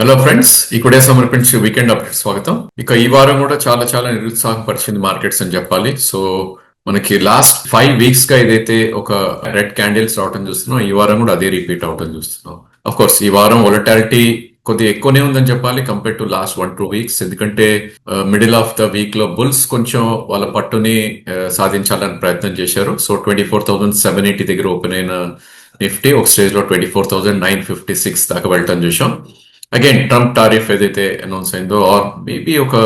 Hello friends ఈ కుడే సమర్పించి weekend update స్వాగతం. ఇక ఈ వారం కూడా చాలా చాలా నిరుత్సాహపరిచింది మార్కెట్స్ అని చెప్పాలి. సో మనకి లాస్ట్ ఫైవ్ వీక్స్గా ఏదైతే ఒక రెడ్ క్యాండిల్స్ రావటం చూస్తున్నాం ఈ వారం కూడా అదే రిపీట్ అవటం చూస్తున్నాం. అఫ్ కోర్స్ ఈ వారం వొలటాలిటీ కొద్దిగా ఎక్కువనే ఉందని చెప్పాలి compare to last one two weeks ఎందుకంటే మిడిల్ ఆఫ్ ద వీక్లో బుల్స్ కొంచెం వాళ్ళ పట్టుని సాధించాలని ప్రయత్నం చేశారు. So twenty four thousand seven eighty దగ్గర ఓపెన్ అయిన నిఫ్టీ ఒక స్టేజ్లో twenty four thousand nine fifty six దాకా వెళ్ళటం చూసాం అగైన్ ట్రంప్ టారిఫ్ ఏదైతే అనౌన్స్ అయిందో ఆర్ మేబీ ఒక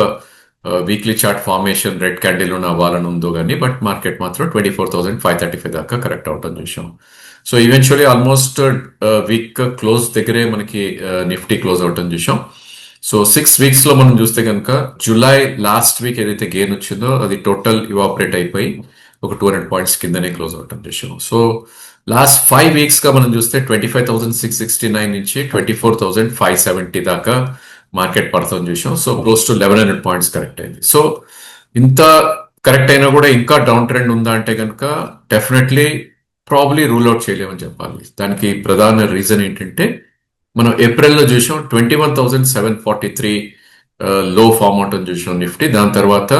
weekly chart formation red candle ఉన్న అవ్వాలని ఉందో కానీ బట్ మార్కెట్ మాత్రం twenty four thousand five thirty five దాకా కరెక్ట్ అవటం చూసాం so eventually almost week close దగ్గరే మనకి నిఫ్టీ క్లోజ్ అవటం చూసాం. సో సిక్స్ వీక్స్లో మనం చూస్తే కనుక జూలై లాస్ట్ వీక్ ఏదైతే గెయిన్ వచ్చిందో అది టోటల్ ఇవాపరేట్ అయిపోయి ఒక టూ హండ్రెడ్ పాయింట్స్ కిందనే క్లోజ్ అవటం చూసాం. సో లాస్ట్ ఫైవ్ వీక్స్గా మనం చూస్తే twenty five thousand six sixty nine నుంచి twenty four thousand five seventy దాకా మార్కెట్ పడతాం చూసాం. So close to eleven hundred points correct అయింది. సో ఇంత కరెక్ట్ అయినా కూడా ఇంకా డౌన్ ట్రెండ్ ఉందా అంటే కనుక డెఫినెట్లీ ప్రాబ్లీ రూల్ అవుట్ చేయలేమని చెప్పాలి. దానికి ప్రధాన రీజన్ ఏంటంటే మనం ఏప్రిల్లో చూసాం twenty one thousand seven forty three లో ఫామ్ అవటం చూసాం నిఫ్టీ. దాని తర్వాత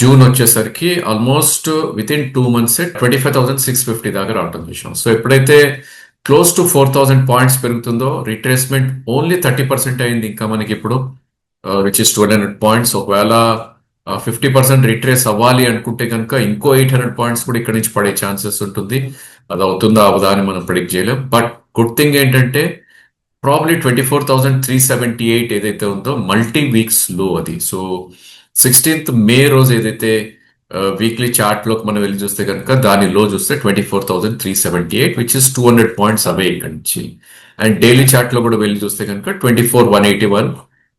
జూన్ వచ్చేసరికి almost with in two months twenty five thousand six fifty దాకా రావటం చూసాం సో ఎప్పుడైతే close to four thousand points పెరుగుతుందో రిట్రేస్మెంట్ ఓన్లీ థర్టీ పర్సెంట్ అయింది ఇంకా మనకి ఇప్పుడు which is two hundred points ఒకవేళ ఫిఫ్టీ పర్సెంట్ రిట్రేస్ అవ్వాలి అనుకుంటే కనుక ఇంకో ఎయిట్ హండ్రెడ్ పాయింట్స్ కూడా ఇక్కడ నుంచి పడే ఛాన్సెస్ ఉంటుంది. అది అవుతుందా అవదా అని మనం ప్రిడిక్ట్ చేయలేం. బట్ గుడ్ థింగ్ ఏంటంటే probably twenty four thousand three seventy eight ఏదైతే ఉందో మల్టీ వీక్స్లో అది. సో సిక్స్టీన్త్ మే రోజు ఏదైతే వీక్లీ చార్ట్లోకి మనం వెళ్ళి చూస్తే కనుక దాని లో చూస్తే twenty four thousand three seventy eight which is two hundred points అవే ఇక్కడ నుంచి. అండ్ డైలీ చార్ట్లో కూడా వెళ్ళి చూస్తే కనుక twenty four one eighty one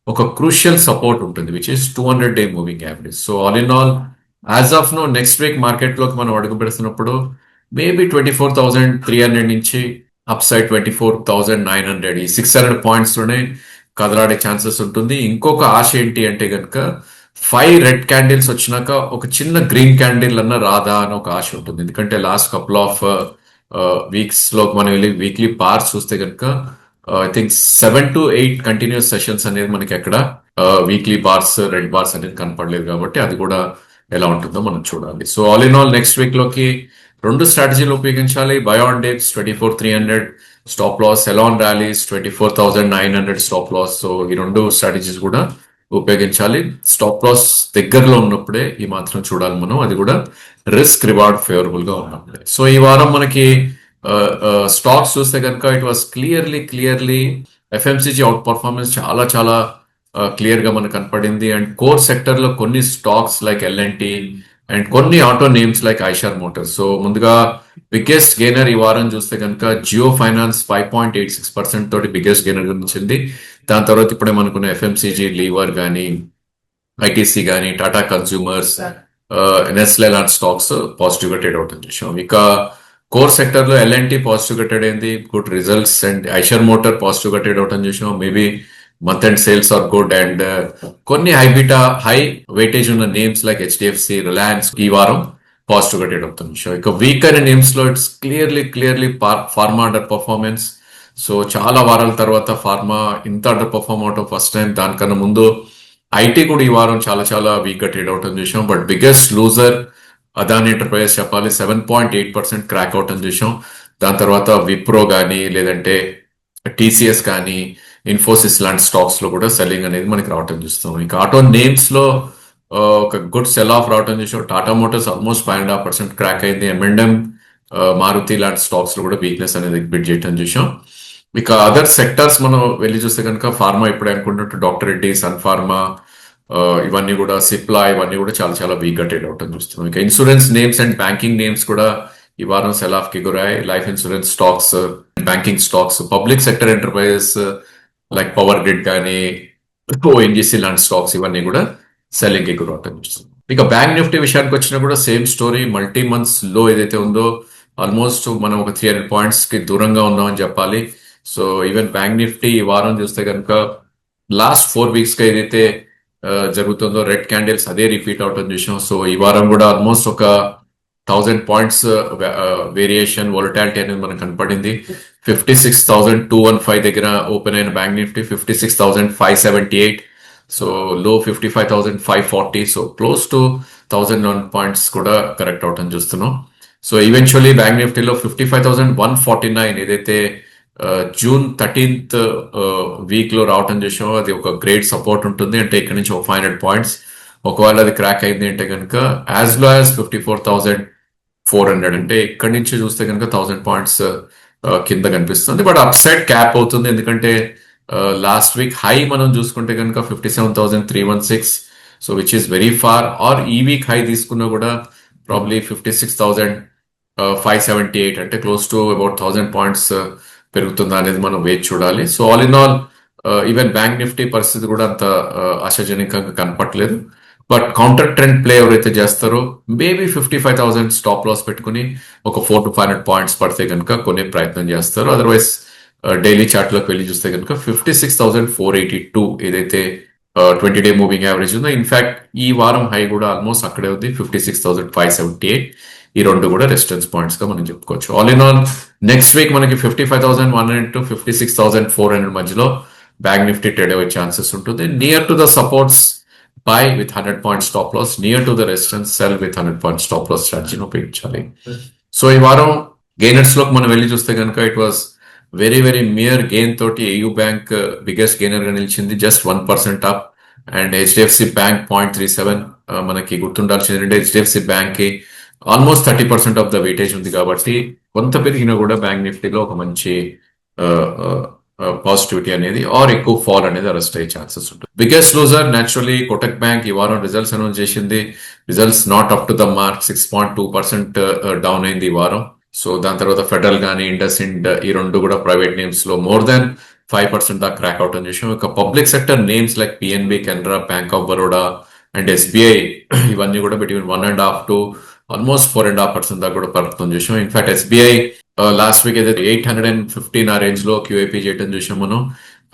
ఒక క్రూషియల్ సపోర్ట్ ఉంటుంది which is two hundred day moving average so all in all as of now next week మార్కెట్లోకి మనం అడుగు పెడుతున్నప్పుడు maybe twenty four thousand three hundred నుంచి upside twenty four thousand nine hundred ఈ six hundred పాయింట్స్లోనే కదలాడే chances ఉంటుంది. ఇంకొక ఆశ ఏంటి అంటే కనుక ఫైవ్ రెడ్ క్యాండిల్స్ వచ్చినాక ఒక చిన్న గ్రీన్ క్యాండిల్ అన్న రాదా అని ఒక ఆశ ఉంటుంది. ఎందుకంటే లాస్ట్ కపుల్ ఆఫ్ వీక్స్లో మనం వెళ్ళి వీక్లీ పార్స్ చూస్తే కనుక I think seven to eight continuous sessions అనేది మనకి ఎక్కడ వీక్లీ బార్స్ రెడ్ బార్స్ అనేది కనపడలేదు కాబట్టి అది కూడా ఎలా ఉంటుందో మనం చూడాలి. So all in all next వీక్లోకి రెండు స్ట్రాటజీలు ఉపయోగించాలి. Buy on dips twenty four three hundred stop loss sell on rallies twenty four thousand nine hundred stop loss so ఈ రెండు స్ట్రాటజీస్ కూడా ఉపయోగించాలి. స్టాప్ లాస్ దగ్గరలో ఉన్నప్పుడే ఈ మాత్రం చూడాలి మనం. అది కూడా రిస్క్ రివార్డ్ ఫేవరబుల్గా ఉన్నప్పుడే. సో ఈ వారం మనకి స్టాక్స్ చూస్తే కనుక it was clearly clearly FMCG out performance చాలా చాలా క్లియర్గా మనకు కనపడింది. అండ్ కోర్ సెక్టర్లో కొన్ని స్టాక్స్ లైక్ ఎల్ఎన్టీ అండ్ కొన్ని auto names like Eicher Motors so ముందుగా బిగ్గెస్ట్ గెయినర్ ఈ వారం చూస్తే కనుక Jio finance five point eight six percent తోటి బిగ్గెస్ట్ గెయినర్ గురించింది దాని తర్వాత ఇప్పుడే మనకున్న ఎఫ్ఎంసీజీ లీవర్ కానీ ఐటీసీ కానీ టాటా కన్స్యూమర్స్ నెస్లే లాంటి స్టాక్స్ పాజిటివ్గా ట్రేడ్ అవుతుంది చూసాం ఇక కోర్ సెక్టర్లో ఎల్ఎన్టీ పాజిటివ్గా ట్రేడ్ అయింది. Good results and Eicher motor పాజిటివ్గా ట్రేడ్ అవటం చూసాం maybe month and sales are good and కొన్ని హైబిటా హై వెయిటేజ్ ఉన్న నేమ్స్ లైక్ హెచ్డిఎఫ్సి రిలయన్స్ ఈ వారం పాజిటివ్గా ట్రేడ్ అవుతుంది ఇక వీక్ అయిన నేమ్స్లో it's clearly clearly pharma under performance so చాలా వారాల తర్వాత ఫార్మా ఇంత అండర్ పర్ఫార్మ్ అవటం ఫస్ట్ టైం దానికన్నా ముందు ఐటీ కూడా ఈ వారం చాలా చాలా వీక్గా ట్రేడ్ అవటం చూసాం. But biggest loser Adani enterprises చెప్పాలి seven point eight percent crack అవటం చూసాం. దాని తర్వాత విప్రో కానీ లేదంటే టీసీఎస్ కానీ ఇన్ఫోసిస్ లాంటి స్టాక్స్లో కూడా సెల్లింగ్ అనేది మనకి రావటం చూస్తాం. ఇంకా ఆటో నేమ్స్లో ఒక గుడ్ సెల్ ఆఫ్ రావటం చూసాం. Tata motors almost five and half percent crack అయింది. ఎంఎండ్ఎం మారుతి లాంటి స్టాక్స్లో కూడా వీక్నెస్ అనేది ఎగ్జిబిట్ చేయటం చూసాం. ఇక అదర్ సెక్టర్స్ మనం వెళ్ళి చూస్తే కనుక ఫార్మా ఇప్పుడు అనుకుంటున్నట్టు డాక్టర్ రెడ్డి సన్ ఫార్మా ఇవన్నీ కూడా సిప్లా ఇవన్నీ కూడా చాలా చాలా వీక్ ట్రేడ్ అవటం చూస్తున్నాం. ఇక insurance names and banking names కూడా ఈ వారం సెల్ ఆఫ్కి గురాయి life insurance stocks banking stocks public sector enterprises like power grid కానీ ఓఎన్జిసి లాంటి స్టాక్స్ ఇవన్నీ కూడా సెల్లింగ్కి గురవటం చూస్తున్నాం. ఇక బ్యాంక్ నిఫ్టీ విషయానికి వచ్చినా కూడా సేమ్ స్టోరీ మల్టీ మంత్స్లో ఏదైతే ఉందో ఆల్మోస్ట్ మనం ఒక త్రీ హండ్రెడ్ పాయింట్స్కి దూరంగా ఉన్నామని చెప్పాలి. సో ఈవెన్ బ్యాంక్ నిఫ్టీ ఈ వారం చూస్తే కనుక లాస్ట్ ఫోర్ వీక్స్గా ఏదైతే జరుగుతుందో రెడ్ క్యాండిల్స్ అదే రిపీట్ అవటం చూసాం సో ఈ వారం కూడా ఆల్మోస్ట్ ఒక థౌజండ్ పాయింట్స్ వేరియేషన్ వొలటాలిటీ అనేది మనకు కనపడింది. Fifty six thousand two one five దగ్గర ఓపెన్ అయిన bank Nifty fifty six thousand five seventy eight. So low fifty five thousand five forty. So close to thousand one points కూడా correct అవటం చూస్తున్నాం. So eventually bank నిఫ్టీలో fifty five thousand one forty nine ఏదైతే June thirteenth వీక్లో రావటం చేసాము. అది ఒక గ్రేట్ సపోర్ట్ ఉంటుంది. అంటే ఇక్కడ నుంచి ఒక ఫైవ్ హండ్రెడ్ పాయింట్స్ ఒకవేళ అది క్రాక్ అయింది అంటే కనుక యాజ్లో as fifty four thousand four hundred అంటే ఇక్కడ నుంచి చూస్తే కనుక థౌసండ్ పాయింట్స్ కింద కనిపిస్తుంది. బట్ అప్ సైడ్ క్యాప్ అవుతుంది. ఎందుకంటే లాస్ట్ వీక్ హై మనం చూసుకుంటే కనుక fifty seven thousand three one six so which is very far or ఈ వీక్ హై తీసుకున్నా కూడా probably fifty six thousand five seventy eight అంటే close to about thousand points పెరుగుతుందా అనేది మనం వేచి చూడాలి. So all in all even bank Nifty పరిస్థితి కూడా అంత uh, ఆశాజనకంగా కనపట్లేదు బట్ కౌంటర్ ట్రెండ్ ప్లే ఎవరైతే చేస్తారో maybe fifty five thousand stop loss పెట్టుకుని ఒక four to five hundred points పడితే కనుక కొనే ప్రయత్నం చేస్తారు. అదర్వైజ్ డైలీ చార్ట్లోకి వెళ్ళి చూస్తే కనుక fifty six thousand four eighty two ఏదైతే ట్వంటీ డే మూవింగ్ యావరేజ్ ఉందో ఇన్ఫాక్ట్ ఈ వారం హై కూడా ఆల్మోస్ట్ అక్కడే ఉంది fifty six thousand five seventy eight ఈ రెండు కూడా రెసిస్టెన్స్ పాయింట్స్గా మనం చెప్పుకోవచ్చు. All in all next week మనకి fifty five thousand one hundred to fifty six thousand four hundred మధ్యలో బ్యాంక్ నిఫ్టీ ట్రేడ్ అయ్యే ఛాన్సెస్ ఉంటుంది. Near to the supports buy with hundred point stop loss near to the resistance sell with hundred point stop loss స్ట్రాటజీని ఉపయోగించాలి. So ఈ వారం గెయినర్స్లోకి మనం వెళ్ళి చూస్తే కనుక it was very very mere gain తోటి ఏయూ బ్యాంక్ బిగ్గెస్ట్ గెయినర్గా నిలిచింది. Just one percent up and HDFC bank point three seven మనకి గుర్తుండాల్సింది ఏంటంటే హెచ్డిఎఫ్సి బ్యాంక్కి almost thirty percent of the weightage ఉంది కాబట్టి కొంత పెరిగినా కూడా బ్యాంక్ నిఫ్టీలో ఒక మంచి పాజిటివిటీ అనేది ఆర్ ఎక్కువ ఫాల్ అనేది అరెస్ట్ అయ్యే ఛాన్సెస్ ఉంటుంది. Biggest loser naturally Kotak bank ఈ వారం రిజల్ట్స్ అనౌన్స్ చేసింది. Results not up to the mark six point two percent down అయింది ఈ వారం. సో దాని తర్వాత ఫెడరల్ కానీ ఇండస్ ఇండ్ ఈ రెండు కూడా ప్రైవేట్ నేమ్స్లో మోర్ దాన్ ఫైవ్ పర్సెంట్ దాకా క్రాక్ అవుట్ అని చేసాం. ఇక public sector names like PNB Canara bank of Baroda and SBI ఇవన్నీ కూడా between one and half to almost four and half percent దాకా కూడా పడుతుంది చూసాం. In fact SBI last week అయితే ఎయిట్ హండ్రెడ్ అండ్ ఫిఫ్టీన్ ఆ రేంజ్లో క్యూఐపీ చేయడం చూసాం మనం.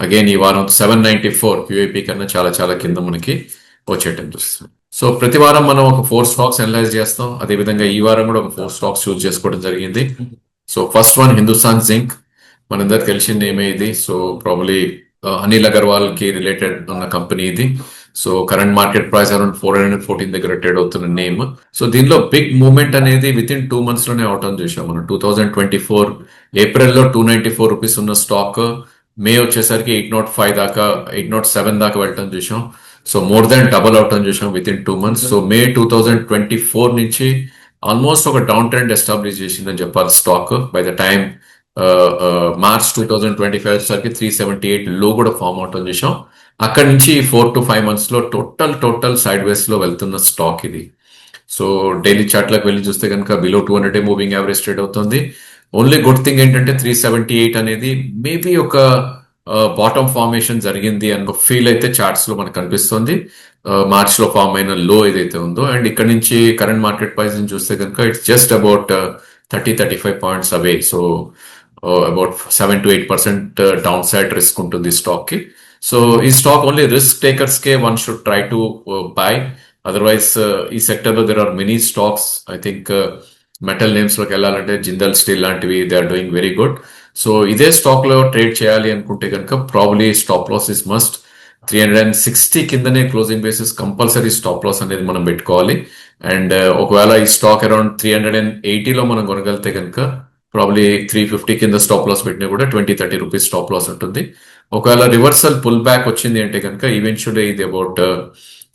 అగైన్ ఈ వారం సెవెన్ నైన్టీ ఫోర్ క్యూఐపీ కన్నా చాలా చాలా కింద మనకి వచ్చేయటం చూస్తాం సో ప్రతి వారం మనం ఒక ఫోర్ స్టాక్స్ అనలైజ్ చేస్తాం. అదే విధంగా ఈ వారం కూడా ఒక ఫోర్ స్టాక్స్ చూస్ చేసుకోవడం జరిగింది. So first one Hindustan zinc మనందరికి తెలిసింది ఏమే ఇది. సో ప్రాబ్లీ అనిల్ అగర్వాల్కి రిలేటెడ్ ఉన్న కంపెనీ ఇది. So current market price around four hundred fourteen దగ్గర ట్రేడ్ అవుతున్న నేమ్ సో దీనిలో బిగ్ మూమెంట్ అనేది విత్ ఇన్ టూ మంత్స్లోనే అవుట్ ఆన్ చూసాం మనం టూ థౌసండ్ ట్వంటీ ఫోర్ ఏప్రిల్లో టూ నైన్టీ ఫోర్ రూపీస్ ఉన్న స్టాక్ మే వచ్చేసరికి ఎయిట్ నాట్ ఫైవ్ దాకా ఎయిట్ నాట్ సెవెన్ దాకా వెళ్ళటం చూసాం so more than double out on చూసాం within two months so May two thousand twenty four నుంచి almost ఒక డౌన్ ట్రెండ్ ఎస్టాబ్లిష్ చేసిందని చెప్పాలి stock by the time March two thousand twenty five వచ్చేసరికి three seventy ఎయిట్లో కూడా ఫామ్ అవుట్ అని చూసాం అక్కడి నుంచి ఫోర్ టు ఫైవ్ మంత్స్లో టోటల్ టోటల్ సైడ్ వేస్లో వెళ్తున్న స్టాక్ ఇది. సో డైలీ చార్ట్లకు వెళ్ళి చూస్తే కనుక below two hundred moving average trade అవుతుంది. ఓన్లీ గుడ్ థింగ్ ఏంటంటే త్రీ సెవెంటీ ఎయిట్ అనేది మేబీ ఒక బాటమ్ ఫార్మేషన్ జరిగింది అన్న ఫీల్ అయితే చార్ట్స్లో మనకు కనిపిస్తుంది. మార్చ్లో ఫామ్ అయిన లో ఏదైతే ఉందో అండ్ ఇక్కడ నుంచి కరెంట్ మార్కెట్ ప్రైస్ చూస్తే కనుక it's just about thirty thirty five points away so about seven to eight percent down side risk ఉంటుంది స్టాక్కి సో ఈ stock only risk takers K one should try to buy otherwise ఈ సెక్టర్లో there are many stocks I think metal నేమ్స్లోకి వెళ్ళాలంటే Jindal steel లాంటివి they are doing very good so ఇదే స్టాక్లో trade చేయాలి అనుకుంటే కనుక probably stop loss is must three hundred and sixty కిందనే closing basis compulsory stop loss అనేది మనం పెట్టుకోవాలి. అండ్ uh, ఒకవేళ ఈ stock around three hundred and ఎయిటీలో మనం కొనగలిగితే కనుక ప్రాబ్లీ త్రీ ఫిఫ్టీ కింద స్టాప్ లాస్ పెట్టినా కూడా twenty thirty rupees stop loss ఉంటుంది. ఒకవేళ రివర్సల్ పుల్ బ్యాక్ వచ్చింది అంటే కనుక ఈవెన్చువల్లీ ఇది about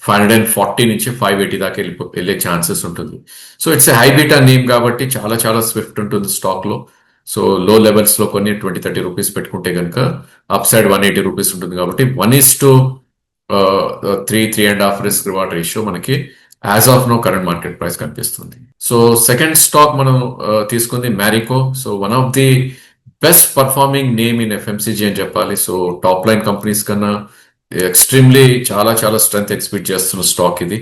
five hundred and forty నుంచి ఫైవ్ ఎయిటీ దాకా వెళ్ళి వెళ్ళే ఛాన్సెస్ ఉంటుంది. So it's high beta name కాబట్టి చాలా చాలా స్విఫ్ట్ ఉంటుంది స్టాక్లో. సో లో లెవెల్స్లో కొన్ని ట్వంటీ థర్టీ రూపీస్ పెట్టుకుంటే కనుక up side one eighty rupees ఉంటుంది కాబట్టి one is to three three and half risk reward ratio మనకి as of now current market price కనిపిస్తుంది. సో సెకండ్ స్టాక్ మనం uh, తీసుకుంది Marico so one of the best performing name in FMCG అని చెప్పాలి. So top line companies కన్నా extremely చాలా చాలా strength expect చేస్తున్న స్టాక్ ఇది.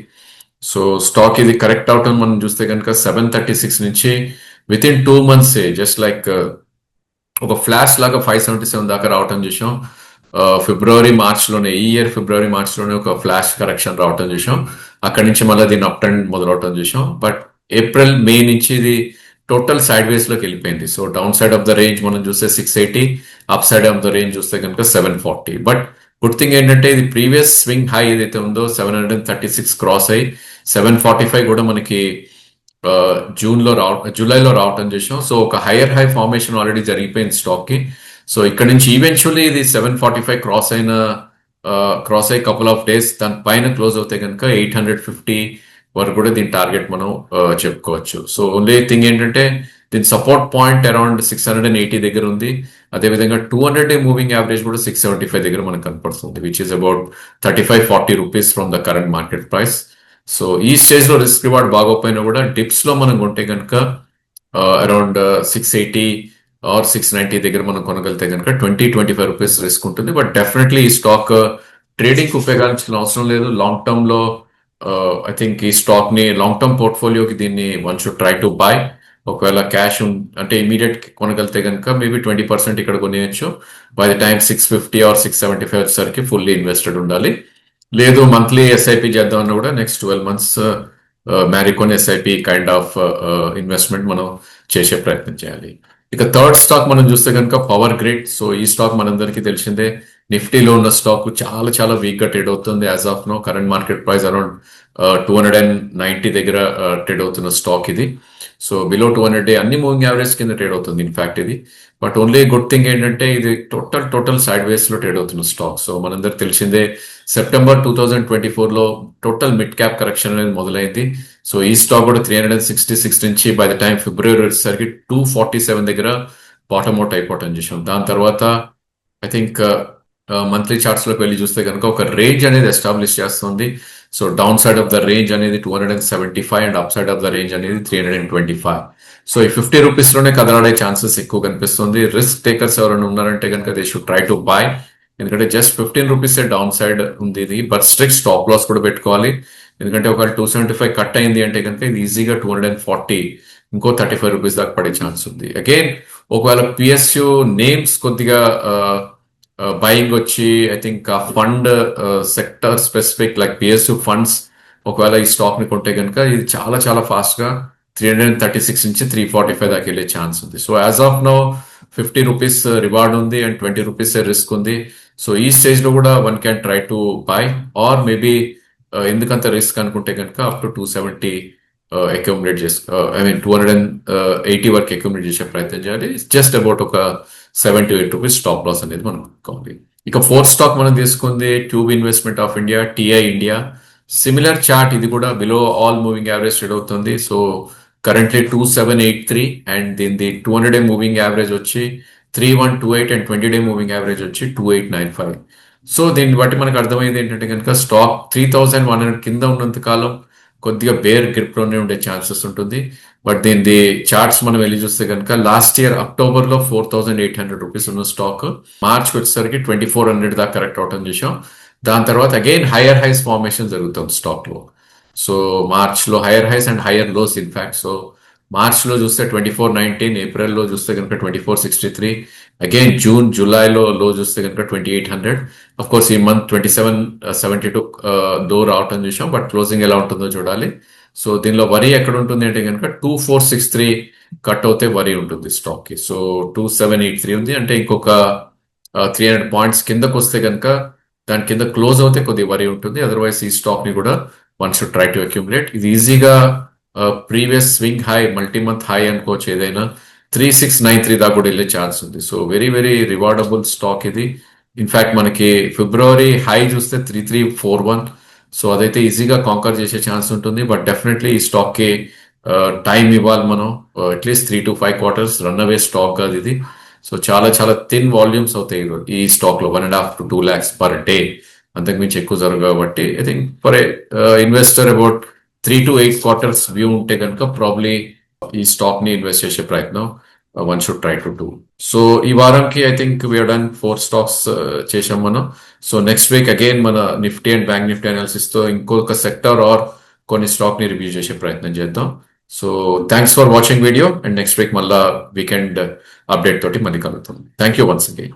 సో స్టాక్ ఇది కరెక్ట్ అవుట్ మనం చూస్తే కనుక సెవెన్ థర్టీ సిక్స్ నుంచి within two months just like ఒక ఫ్లాష్ లాగా ఫైవ్ సెవెంటీ సెవెన్ దాకా రావటం చూసాం. Uh, ఫిబ్రవరి మార్చ్లోనే ఈ ఇయర్ ఫిబ్రవరి మార్చ్లోనే ఒక ఫ్లాష్ కరెక్షన్ రావటం చూసాం. అక్కడి నుంచి మళ్ళీ దీన్ని అప్ ట్రెండ్ మొదలవటం చూసాం. బట్ ఏప్రిల్ మే నుంచి ఇది టోటల్ సైడ్ వేస్లోకి వెళ్ళిపోయింది. So down side of the range మనం చూస్తే six eighty up side of the range చూస్తే కనుక seven forty but good thing ఏంటంటే ఇది ప్రీవియస్ స్వింగ్ హై ఏదైతే ఉందో seven hundred and thirty six cross అయ్యి సెవెన్ ఫార్టీ ఫైవ్ కూడా మనకి జూన్లో రావ జూలైలో రావటం చేసాం. సో ఒక హైయర్ హై ఫార్మేషన్ ఆల్రెడీ జరిగిపోయింది స్టాక్కి. సో ఇక్కడ నుంచి ఈవెన్చువల్లీ ఇది సెవెన్ ఫార్టీ ఫైవ్ క్రాస్ అయిన క్రాస్ అయ్యి కపుల్ ఆఫ్ డేస్ దాని పైన క్లోజ్ అవుతే కనుక ఎయిట్ హండ్రెడ్ ఫిఫ్టీ వరకు కూడా దీని టార్గెట్ మనం చెప్పుకోవచ్చు. సో ఓన్లీ థింగ్ ఏంటంటే దీని support point around six hundred and eighty దగ్గర ఉంది. అదేవిధంగా two hundred day moving average కూడా సిక్స్ సెవెంటీ ఫైవ్ దగ్గర మనకు కనపడుతుంది which is about thirty five forty rupees from the current market price so ఈ స్టేజ్లో రిస్క్ రివార్డ్ బాగోపోయినా కూడా డిప్స్లో మనం కొంటే కనుక around six eighty or six ninety దగ్గర మనం కొనగలిగితే కనుక twenty twenty five rupees risk ఉంటుంది. బట్ డెఫినెట్లీ ఈ స్టాక్ ట్రేడింగ్ uh, ఉపయోగించాల్సిన అవసరం లేదు. లాంగ్ టర్మ్లో uh, ఐ థింక్ ఈ స్టాక్ని లాంగ్ టర్మ్ పోర్ట్ఫోలియోకి దీన్ని one should try to buy ఒకవేళ క్యాష్ అంటే ఇమీడియట్ కొనగలితే కనుక మేబీ ట్వంటీ పర్సెంట్ ఇక్కడ కొనేయచ్చు. By the time six fifty or six seventy five వచ్చేసరికి ఫుల్లీ ఇన్వెస్టెడ్ ఉండాలి. లేదు మంత్లీ ఎస్ఐపి చేద్దాం అన్న కూడా నెక్స్ట్ ట్వెల్వ్ మంత్స్ మ్యారికోన్ ఎస్ఐపి కైండ్ ఆఫ్ ఇన్వెస్ట్మెంట్ మనం చేసే ప్రయత్నం చేయాలి. ఇక థర్డ్ స్టాక్ మనం చూస్తే కనుక పవర్ గ్రిడ్. సో ఈ స్టాక్ మనందరికీ తెలిసిందే. నిఫ్టీలో ఉన్న స్టాక్ చాలా చాలా వీక్గా ట్రేడ్ అవుతుంది as of now current market price around two hundred and ninety దగ్గర ట్రేడ్ అవుతున్న స్టాక్ ఇది. So below two hundred day అన్ని మూవింగ్ యావరేజ్ కింద ట్రేడ్ అవుతుంది. ఇన్ఫాక్ట్ ఇది. బట్ ఓన్లీ గుడ్ థింగ్ ఏంటంటే ఇది టోటల్ టోటల్ సైడ్ వేస్లో ట్రేడ్ అవుతున్న స్టాక్ సో మనందరికి తెలిసిందే సెప్టెంబర్ టూ థౌజండ్ ట్వంటీ ఫోర్లో టోటల్ మిడ్ క్యాప్ కరెక్షన్ అనేది మొదలైంది. సో ఈ స్టాక్ కూడా three hundred and sixty six నుంచి బై ద టైం ఫిబ్రవరి వచ్చేసరికి టూ ఫార్టీ సెవెన్ దగ్గర బాటమ్ అవుట్ అయిపోవటం చేసాం. దాని తర్వాత ఐ థింక్ మంత్లీ చార్ట్స్లోకి వెళ్ళి చూస్తే కనుక ఒక రేంజ్ అనేది ఎస్టాబ్లిష్ చేస్తుంది. So down side of the range అనేది two hundred and seventy five and up side of the range అనేది three hundred and twenty five so ఈ ఫిఫ్టీ రూపీస్లోనే కదలాడే ఛాన్సెస్ ఎక్కువ కనిపిస్తుంది. రిస్క్ టేకర్స్ ఎవరైనా ఉన్నారంటే కనుక they should try to buy ఎందుకంటే just fifteen rupees down side ఉంది ఇది బట్ స్ట్రిక్ట్ స్టాప్ లాస్ కూడా పెట్టుకోవాలి. ఎందుకంటే ఒకవేళ టూ సెవెంటీ ఫైవ్ కట్ అయింది అంటే కనుక ఇది ఈజీగా టూ హండ్రెడ్ అండ్ ఫార్టీ ఇంకో థర్టీ ఫైవ్ రూపీస్ దాకా పడే ఛాన్స్ ఉంది. అగైన్ ఒకవేళ పిఎస్యు నేమ్స్ కొద్దిగా బయింగ్ వచ్చి ఐ థింక్ ఆ fund sector specific like PSU funds ఒకవేళ ఈ స్టాక్ని కొంటే కనుక ఇది చాలా చాలా ఫాస్ట్గా త్రీ హండ్రెడ్ థర్టీ సిక్స్ నుంచి త్రీ ఫార్టీ ఫైవ్ దాకా వెళ్ళే ఛాన్స్ ఉంది. So as of now fifty rupees reward ఉంది అండ్ ట్వంటీ రూపీస్ రిస్క్ ఉంది. సో ఈ స్టేజ్లో కూడా one can try to buy or maybe ఎందుకంత రిస్క్ అనుకుంటే కనుక up to two seventy accumulate చేసుకో I mean two hundred and eighty వరకు అక్యూమిలేట్ చేసే ప్రయత్నం చేయాలి. జస్ట్ అబౌట్ ఒక seven to eight rupees stop loss అనేది మనం కావాలి ఇక ఫోర్త్ స్టాక్ మనం తీసుకుంది tube investment of India TI India similar chart ఇది కూడా below all moving average trade అవుతుంది. So currently two seven eight three and దీని two hundred day moving average వచ్చి three one two eight and twenty day moving average వచ్చి two eight nine five so దీన్ని బట్టి మనకు అర్థమైంది ఏంటంటే కనుక stock three thousand one hundred కింద ఉన్నంత కాలం కొద్దిగా బేర్ గ్రిప్లోనే ఉండే ఛాన్సెస్ ఉంటుంది. బట్ దీని చార్ట్స్ మనం వెళ్ళి చూస్తే కనుక లాస్ట్ ఇయర్ అక్టోబర్లో four thousand eight hundred rupees ఉన్న స్టాక్ మార్చ్ వచ్చేసరికి ట్వంటీ ఫోర్ హండ్రెడ్ దాకా కరెక్ట్ అవటం చేసాం దాని తర్వాత అగైన్ హైయర్ హైస్ ఫార్మేషన్ జరుగుతుంది స్టాక్లో. సో మార్చ్లో higher highs and higher lows in fact so మార్చ్లో చూస్తే ట్వంటీ ఫోర్ నైన్టీన్ ఏప్రిల్లో చూస్తే కనుక twenty four sixty three again June జూలైలో లో చూస్తే కనుక twenty eight hundred of course ఈ month twenty seven seventy two దో రావటం చూసాం బట్ క్లోజింగ్ ఎలా ఉంటుందో చూడాలి. సో దీనిలో వరి ఎక్కడ ఉంటుంది అంటే కనుక two four six three cut అవుతే వరి ఉంటుంది స్టాక్కి. So two seven eight three ఉంది. అంటే ఇంకొక త్రీ హండ్రెడ్ పాయింట్స్ కిందకు వస్తే కనుక దాని కింద క్లోజ్ అవుతే కొద్దిగా వరి ఉంటుంది. అదర్వైజ్ ఈ స్టాక్ని కూడా one should try to accumulate ఇది ఈజీగా previous swing high multi month high అనుకోవచ్చు ఏదైనా. త్రీ సిక్స్ నైన్ త్రీ దాకా కూడా వెళ్ళే ఛాన్స్ ఉంది. So very very rewardable stock ఇది. ఇన్ఫ్యాక్ట్ మనకి ఫిబ్రవరి హై చూస్తే three three four one so అదైతే ఈజీగా కాంకర్ చేసే ఛాన్స్ ఉంటుంది. బట్ డెఫినెట్లీ ఈ స్టాక్కి టైం ఇవ్వాలి మనం. At least three to five quarters run away stock కాదు ఇది. సో చాలా చాలా థిన్ వాల్యూమ్స్ అవుతాయి ఈ స్టాక్లో. One and half to two lakhs per day అంతకుమించి ఎక్కువ జరగదు కాబట్టి. I think for investor about three to eight quarters view ఉంటే కనుక ప్రాబ్లీ ఈ స్టాక్ని ఇన్వెస్ట్ చేసే ప్రయత్నం one should try to do so ఈ వారంకి I think we are done four stocks చేసాం మనం. సో నెక్స్ట్ వీక్ అగైన్ మన నిఫ్టీ అండ్ బ్యాంక్ నిఫ్టీ అనాలిసిస్తో ఇంకొక సెక్టర్ ఆర్ కొన్ని స్టాక్ని రివ్యూ చేసే ప్రయత్నం చేద్దాం. So thanks for watching video and next week మళ్ళా వీకెండ్ అప్డేట్ uh, తోటి మళ్ళీ కలుగుతాం thank you once again